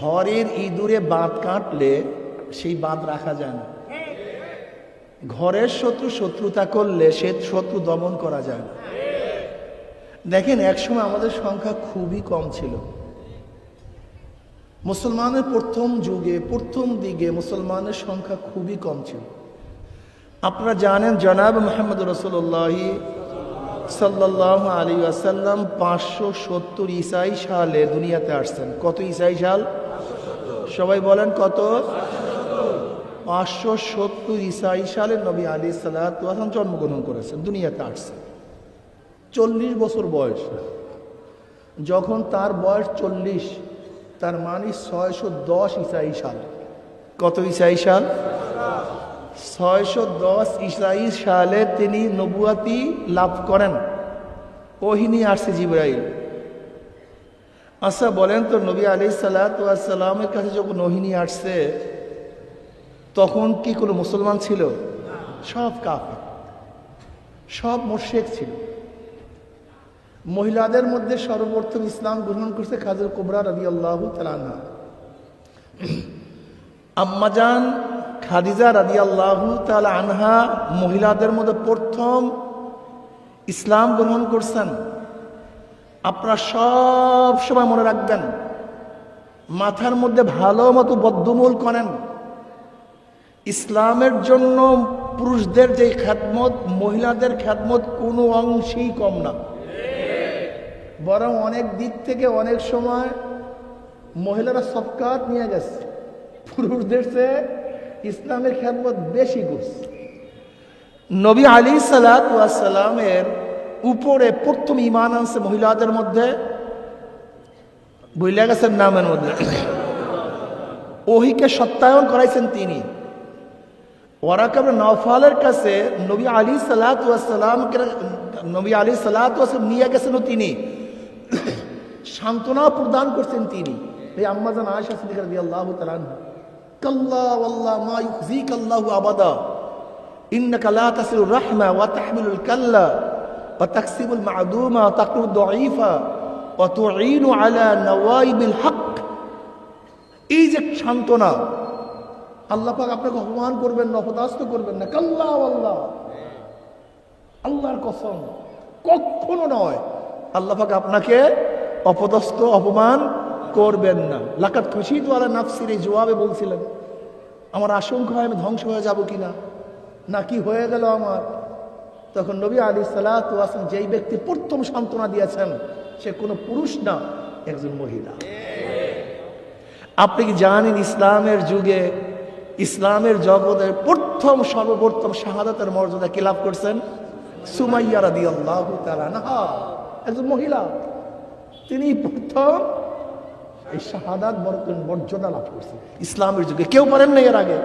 ঘরের ইঁদুরে বাঁধ কাটলে সেই বাঁধ রাখা যায় না। ঘরের শত্রু শত্রুতা করলে সে শত্রু দমন করা যায় না। দেখেন, একসময় আমাদের সংখ্যা খুবই কম ছিল। মুসলমানের প্রথম যুগে, প্রথম দিকে মুসলমানের সংখ্যা খুবই কম ছিল। আপনারা জানেন, জনাব মোহাম্মদ রসুল্লাহ সাল্লাহ আলী আসাল্লাম পাঁচশো সত্তর ইসাই সালে দুনিয়াতে আসছেন। কত ইসাই সাল? সবাই বলেন কত? পাঁচশো সত্তর ইসাই সালে নবী আলী সাল্লাম জন্মগ্রহণ করেছেন, দুনিয়াতে আসছেন চল্লিশ বছর বয়স। যখন তার বয়স চল্লিশ, তার মানে ছয়শো দশ ইসাই সাল। কত ইসাই সাল? ছয়শো দশ ইসাই সালে তিনি নবুয়াতি লাভ করেন। ওহিনী আসছে জিব্রাইল। আচ্ছা বলেন তো, নবী আলি সাল্লামের কাছে যখন ওহিনী আসছে, তখন কি কোনো মুসলমান ছিল? সব কাফে সব মোর্শেক ছিল। মহিলাদের মধ্যে সর্বপ্রথম ইসলাম গ্রহণ করছে খাজর কোবরা রবি আল্লাহ তালানা আম্মাজান খাদিজা রাদি আল্লাহ তালা আনহা মহিলাদের মধ্যে প্রথম ইসলাম গ্রহণ করছেন। আপনারা সব সময় মনে রাখবেন, মাথার মধ্যে ভালো মতো বদ্ধমূল করেন। ইসলামের জন্য পুরুষদের যে খ্যাতমত মহিলাদের খ্যাতমত কোনো অংশেই কম না। বরং অনেক দিক থেকে অনেক সময় মহিলারা সবকাত নিয়ে গেছে। পুরুষদের চেয়ে ইসলামের খ্যাতমত বেশি করছে নবী আলী সালামের উপরে প্রথম ইমান আনছে মহিলাদের মধ্যে, বইলা গেছেন নামের মধ্যে। ওহিকে সত্যায়ন করাইছেন তিনি। ওরাকাব নওফালের কাছে নবী আলী সালাতামকে নবী আলী সালাতাম নিয়ে গেছেন তিনি। সান্ত্বনা প্রদান করছেন তিনি। এই আম্মাজান আয়সা সিদ্দিক তাআলা কাল্লা ওয়াল্লাহ মা ইউখজিক আল্লাহু আবাদা, ইন্নাকা লা তাসিলুর রাহমা ওয়া তাহমিলুল কাল্লা। ওয়া তাকরুদ দাঈফা ওয়া তুঈনু আলা নওয়াইবিল হক। এই যে সান্ত্বনা, আল্লাহ পাক আপনাকে অপমান করবেন না অপদাস্ত করবেন না। কাল্লা আল্লাহ আল্লাহর কসম, কখনো নয় আল্লাহ পাক আপনাকে অপদস্থ অপমান করবেন না। লাকাত খুশি তো আলা নাফসির এই জবাবে বলছিলেন, আমার আশঙ্কা হয় আমি ধ্বংস হয়ে যাব কিনা? না কি হয়ে গেল আমার? তখন নবী আলী সালাম যেই ব্যক্তি প্রথম সান্ত্বনা দিয়েছেন, সে কোনো পুরুষ না, একজন মহিলা। আপনি কি জানেন ইসলামের যুগে, ইসলামের জগতের প্রথম সর্বপ্রথম শাহাদাতের মর্যাদা কি লাভ করছেন? সুমাইয়া রাদি আল্লাহ একজন মহিলা। তিনি প্রথম এই শাহাদাত মর্যাদা লাভ করছেন। ইসলামের যুগে কেউ পারেন না এর আগে,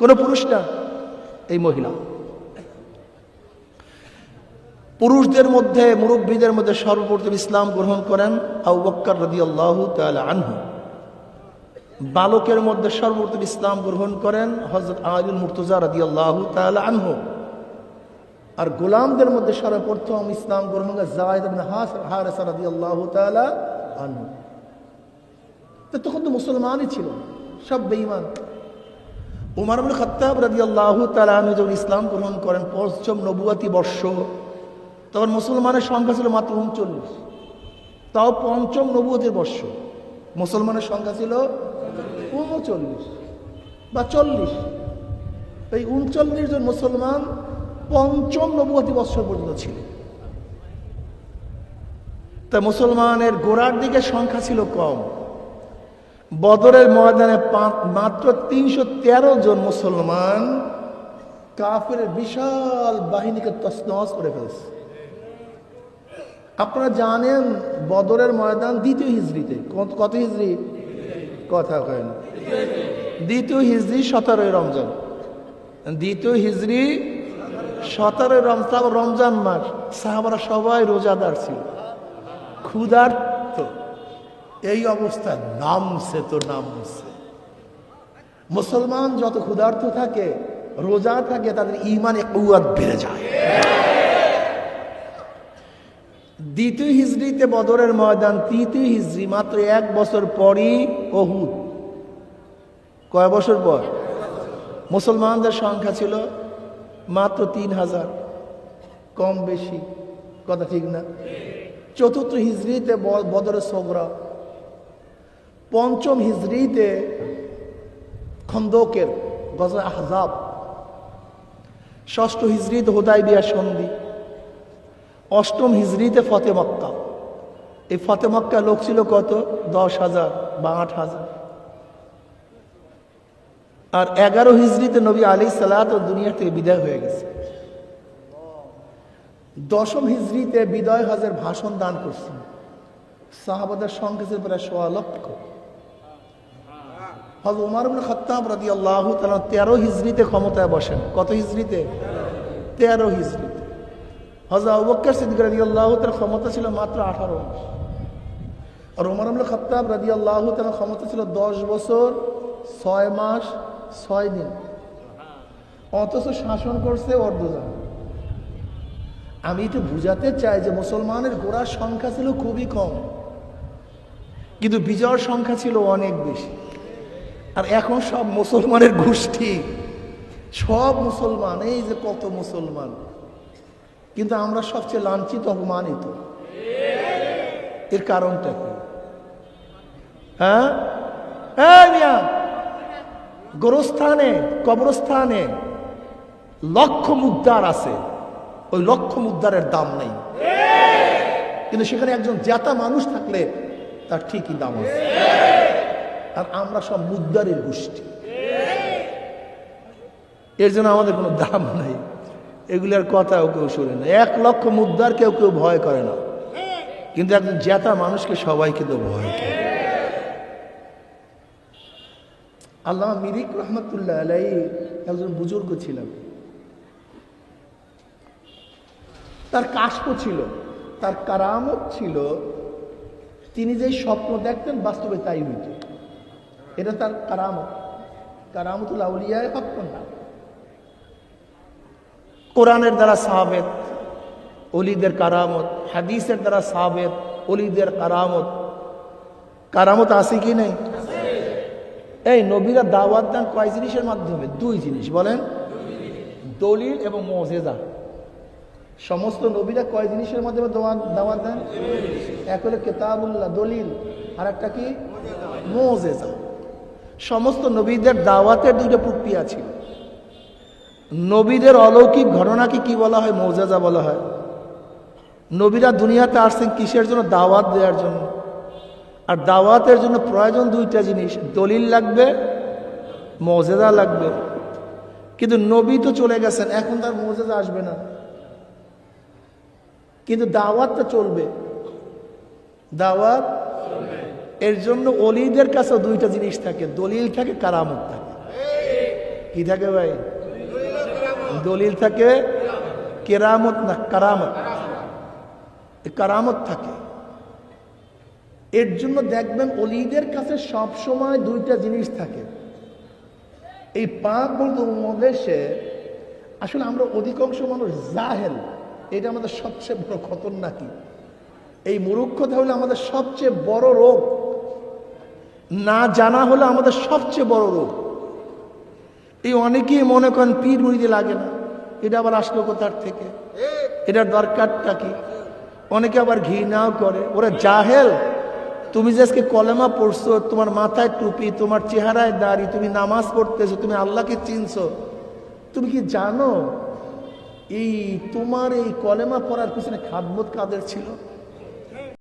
কোনো পুরুষ না, এই মহিলা। পুরুষদের মধ্যে, মুরব্বীদের মধ্যে সর্বপ্রথম ইসলাম গ্রহণ করেন আউ বক্কর রদি আল্লাহ আনহু। বালকের মধ্যে সর্বপ্রথম ইসলাম গ্রহণ করেন হজরত আলিল মুর্তজা রাদি আল্লাহ আনহু। আর গোলামদের মধ্যে সর্বপ্রথম ইসলাম গ্রহণ করেন জায়দ হারেসা রাদি আল্লাহ আনহু। তো তখন তো মুসলমানই ছিল, সব বেঈমান। উমার খত্তাব রাদি আল্লাহ তালু যখন ইসলাম গ্রহণ করেন, পঞ্চম নবুয়াতি বর্ষ তখন মুসলমানের সংখ্যা ছিল মাত্র উনচল্লিশ। তাও পঞ্চম নবুয়তির বর্ষ। মুসলমানের সংখ্যা ছিল উনচল্লিশ বা চল্লিশ। এই উনচল্লিশ জন মুসলমান পঞ্চম নবুয়তি বৎসর পর্যন্ত ছিল। তা মুসলমানের গোড়ার দিকে সংখ্যা ছিল কম। বদরের ময়দানে মাত্র তিনশো তেরো জন মুসলমান কাফের বিশাল বাহিনীকে তসনস করে ফেলছে। আপনারা জানেন বদরের ময়দান দ্বিতীয় হিজড়িতে। কত হিজড়ি? কথা কেন দ্বিতীয় হিজড়ি সতেরোই রমজান। দ্বিতীয় হিজড়ি সতেরোই রমজান রমজান মাস। সাহাবারা সবাই রোজাদার ছিল। ক্ষুধার্ত। এই অবস্থা নামছে তো নামছে। মুসলমান যত ক্ষুধার্ত থাকে, রোজা থাকে, তাদের ইমানে কৌয়াত বেড়ে যায়। দ্বিতীয় হিজড়িতে বদরের ময়দান, তৃতীয় হিজড়ি, মাত্র এক বছর পরই অহুদ কয় বছর পর? মুসলমানদের সংখ্যা ছিল মাত্র তিন হাজার। কম বেশি, কথা ঠিক না। চতুর্থ হিজড়িতে বদরের সোগরা। পঞ্চম হিজড়িতে খন্দকের গজা আহজাব। ষষ্ঠ হিজড়িতে হোদাই বিয়া সন্ধি। অষ্টম হিজড়িতে ফতে মক্কা। এই ফতে মক্কা লোক ছিল কত? দশ হাজার বা আট হাজার। আর এগারো হিজড়িতে নবী আলী সালাত দুনিয়া থেকে বিদায় হয়ে গেছে। দশম হিজড়িতে বিদয় হাজার ভাষণ দান করছেন। সাহাবাদের সংখ্যা প্রায় সোয়া লক্ষ। হজ উমার খত্তাব রাদি আল্লাহ তেরো হিজড়িতে ক্ষমতায় বসেন। কত হিজড়িতে তেরো হিজড়িতে হজ আবুবকর সিদ্দিক রাদি আল্লাহ তার ক্ষমতা ছিল মাত্র আঠারো মাস। আর উমার ইবনে খত্তাব রাদি আল্লাহ তার ক্ষমতা ছিল দশ বছর, ছয় মাস, ছয় দিন। অথচ শাসন করছে অর্ধজান। আমি এটা বুঝাতে চাই যে মুসলমানের গোড়ার সংখ্যা ছিল খুবই কম, কিন্তু বিজয়ের সংখ্যা ছিল অনেক বেশি। আর এখন সব মুসলমানের গোষ্ঠী, সব মুসলমান, এই যে কত মুসলমান। কিন্তু আমরা সবচেয়ে লাঞ্ছিত, অপমানিত। এর কারণটা কি? হ্যাঁ? মিয়া। গোরস্থানে, কবরস্থানে লক্ষ মুদ্রার আছে। ওই লক্ষ মুদ্রারের দাম নেই। কিন্তু সেখানে একজন জেতা মানুষ থাকলে তার ঠিকই দাম আছে। আর আমরা সব মুদ্রারের গোষ্ঠী। এর জন্য আমাদের কোনো দাম নাই। এগুলোর কথাও কেউ শোনে না। এক লক্ষ মুদ্রার কেউ কেউ ভয় করে না। কিন্তু একজন জেতা মানুষকে সবাই কিন্তু ভয় করে। আল্লাহ মিরিক রহমতুল্লাহ আলাই একজন বুজুর্গ ছিলেন। তার কাশ্প ছিল, তার কারামত ছিল, তিনি যে স্বপ্ন দেখতেন বাস্তবে তাই হইত। এটা তার কারামত। কারামতুল আউলিয়ায় হকন না। কোরআনের দ্বারা সাহাবেদ অলিদের কারামত, হাদিসের দ্বারা সাহাবেদ অলিদের কারামত। কারামত আছে কি নেই? এই নবীরা দাওয়াত দেন কয় জিনিসের মাধ্যমে? দুই জিনিস, বলেন। দলিল এবং মজেজা। সমস্ত নবীরা কয় জিনিসের মাধ্যমে দাওয়াত দেন? এক হলো কেতাবুল্লাহ, দলিল। আর একটা কি? মোজেজা। সমস্ত নবীদের দাওয়াতের দুইটা প্রক্রিয়া ছিল। নবীদের অলৌকিক ঘটনাকে কি বলা হয়? মৌজাজা বলা হয়। নবীরা দুনিয়াতে আসছেন কিসের জন্য? দাওয়াত দেওয়ার জন্য। আর দাওয়াতের জন্য প্রয়োজন দুইটা জিনিস। দলিল লাগবে মৌজেদা লাগবে। কিন্তু নবী তো চলে গেছেন, এখন তার মৌজেদা আসবে না। কিন্তু দাওয়াতটা চলবে। দাওয়াত এর জন্য অলিদের কাছে দুইটা জিনিস থাকে। দলিল থাকে, কারামত থাকে। কি থাকে ভাই? দলিল থাকে, কেরামত না কারামত? কারামত থাকে। এর জন্য দেখবেন অলিদের কাছে সব সময় দুইটা জিনিস থাকে। এই পাক বলতে উপমহাদেশে আসলে আমরা অধিকাংশ মানুষ জাহেল, এটা আমাদের সবচেয়ে বড় খতরনাকি এই মুরুক্ষতা হলো আমাদের সবচেয়ে বড় রোগ। না জানা হলো আমাদের সবচেয়ে বড় রোগ। এই অনেকেই মনে করেন পীর মুড়িতে লাগে না। এটা আবার আসলো কোথার থেকে? এটার দরকারটা কি? অনেকে আবার ঘৃণাও করে। ওরা জাহেল, তুমি যে আজকে কলেমা পড়ছো, তোমার মাথায় টুপি, তোমার চেহারায় দাড়ি, তুমি নামাজ পড়তেছো, তুমি আল্লাহকে চিনছো, তুমি কি জানো? এই তোমার এই কলেমা পড়ার পিছনে খাদমত কাদের ছিল?